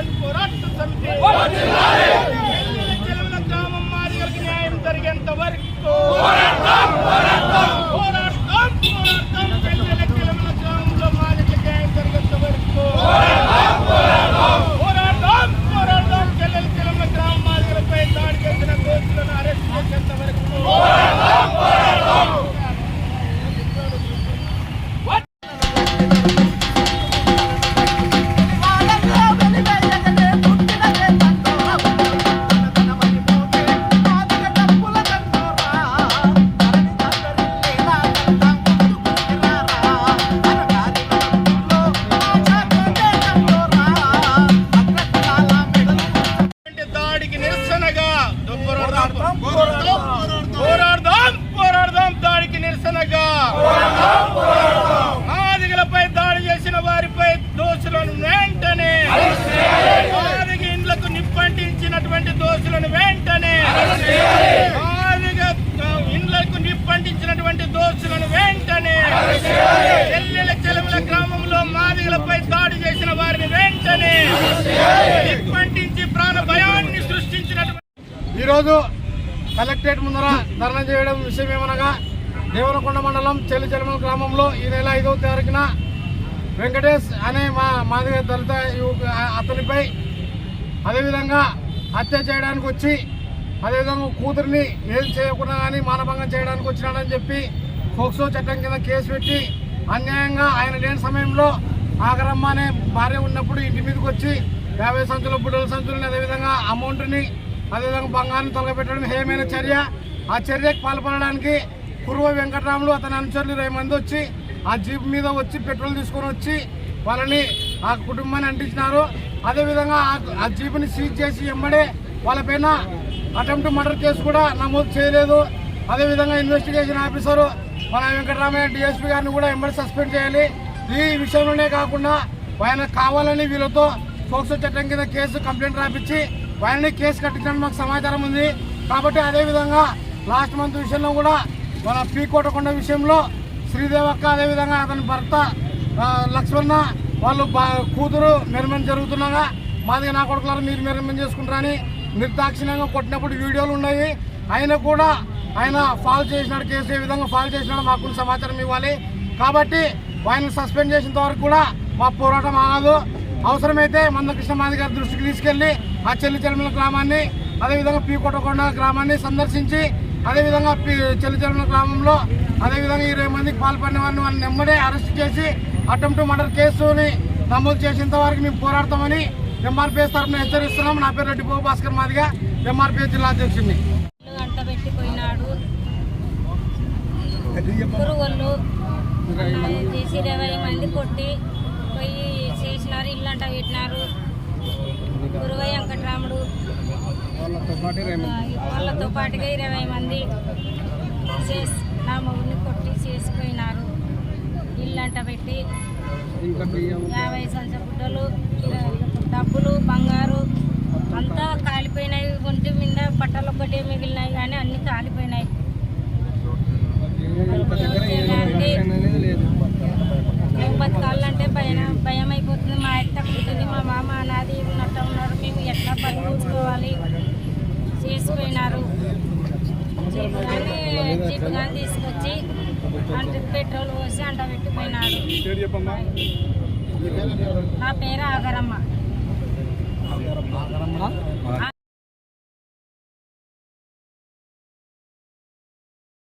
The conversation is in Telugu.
సంఘం పోరాట సమితి గ్రామం మాదిగలకు న్యాయం జరిగేంత వరకు నిరసనగా పోరాడదాం పోరాడదాం. దాడికి నిరసనగా. మాదిగలపై దాడి చేసిన వారిపై దోషులను వెంటనే మాదిగ ఇండ్లకు నిప్పంటించినటువంటి దోషులను వెంటనే మాదిగ ఇండ్లకు నిప్పంటించినటువంటి దోషులను వెంటనే చెల్లెల చెలమల గ్రామంలో మాదిగలపై దాడి చేసిన వారిని వెంటనే ఈరోజు కలెక్టరేట్ ముందర ధర్నా చేయడం విషయం ఏమనగా దేవరకొండ మండలం చెల్లిచెలమల గ్రామంలో ఈ నెల ఐదవ తారీఖున వెంకటేష్ అనే మా మాదిగ దళిత అతనిపై అదేవిధంగా హత్య చేయడానికి వచ్చి అదేవిధంగా కూతురిని ఏం చేయకుండా కానీ మానభంగం చేయడానికి వచ్చినాడని చెప్పి ఫోక్సో చట్టం కింద కేసు పెట్టి అన్యాయంగా ఆయన లేని సమయంలో ఆగరమ్మ అనే భార్య ఉన్నప్పుడు ఇంటి మీదకి వచ్చి యాభై సంచులు బుడ్డల సంచులని అదేవిధంగా అమౌంట్ని అదేవిధంగా బంగారం తొలగబెట్టడం హేమైన చర్య. ఆ చర్యకు పాల్పడడానికి కురువ వెంకటరాములు అతని అనుచరులు ఇరవై మంది వచ్చి ఆ జీప్ మీద వచ్చి పెట్రోల్ తీసుకొని వచ్చి వాళ్ళని ఆ కుటుంబాన్ని అంటించినారు. అదేవిధంగా ఆ- జీపుని సీజ్ చేసి ఎమ్మడే వాళ్ళపైన అటెంప్ట్ మర్డర్ కేసు కూడా నమోదు చేయలేదు. అదేవిధంగా ఇన్వెస్టిగేషన్ ఆఫీసరు మన వెంకటరామయ్య డిఎస్పీ గారిని కూడా ఎంబడి సస్పెండ్ చేయాలి. ఈ విషయంలోనే కాకుండా ఆయన కావాలని వీళ్ళతో పోక్సో చట్టం కింద కేసు కంప్లైంట్ రాపించి వాళ్ళని కేసు కట్టించడానికి మాకు సమాచారం ఉంది. కాబట్టి అదేవిధంగా లాస్ట్ మంత్ విషయంలో కూడా మన పీ కోటకొండ విషయంలో శ్రీదేవక్క అదేవిధంగా అతని భర్త లక్ష్మణ వాళ్ళు బా కూతురు మెరమని జరుగుతున్నాగా. మాదిగా నా కొడుకులారా మీరు మెరమని చేసుకుంటారని నిర్దాక్షిణ్యంగా కొట్టినప్పుడు వీడియోలు ఉన్నాయి. ఆయన కూడా ఆయన ఫాల్ చేసినాడు కేసు ఏ విధంగా ఫాల్ చేసినాడు మాకు సమాచారం ఇవ్వాలి. కాబట్టి ఆయన సస్పెండ్ చేసినంత వరకు కూడా మా పోరాటం ఆగదు. అవసరమైతే మందకృష్ణ మాది గారి దృష్టికి తీసుకెళ్ళి ఆ చెల్లిచెలమల గ్రామాన్ని అదేవిధంగా పీకొట్టకొండ గ్రామాన్ని సందర్శించి అదేవిధంగా పీ చెల్లి గ్రామంలో అదేవిధంగా ఇరవై మందికి పాల్పడిన వారిని వాళ్ళని నెమ్మడే అరెస్ట్ చేసి అటెంప్ట్ మర్డర్ కేసుని నమోదు చేసేంత వరకు మేము పోరాడతామని ఎంఆర్పిఎస్ తరఫున హెచ్చరిస్తున్నాం. నా పేరు రెడ్డి బాబు భాస్కర్ మాదిగా ఎంఆర్పిఎస్ జిల్లా అధ్యక్షుడిని. అంట చేసి ఇరవై మంది కొట్టి పోయి చేసినారు ఇల్లు అంట పెట్టినారు గురువై వెంకటరాముడు. వాళ్ళతో పాటుగా ఇరవై మంది చేసి నా మొగుడిని కొట్టి చేసిపోయినారు. ఇల్లు అంట పెట్టి. యాభై సంచ గుడ్డలు డబ్బులు బంగారు అంతా కాలిపోయినాయి ఒంటి మీద బట్టలు ఒక్కటే మిగిలినాయి కానీ అన్ని కాలిపోయినాయి అంటే మేము బతకాలంటే భయం భయం అయిపోతుంది మా అత్త కూతురి మా మామ అనాది ఉన్నట్టు ఉన్నారు మేము ఎట్లా బతికించుకోవాలి చేసిపోయినారు జీప్ కానీ జీప్ కానీ తీసుకొచ్చి అంటే పెట్రోల్ పోసి అంట పెట్టిపోయినాడు. నా పేరు ఆగరమ్మ.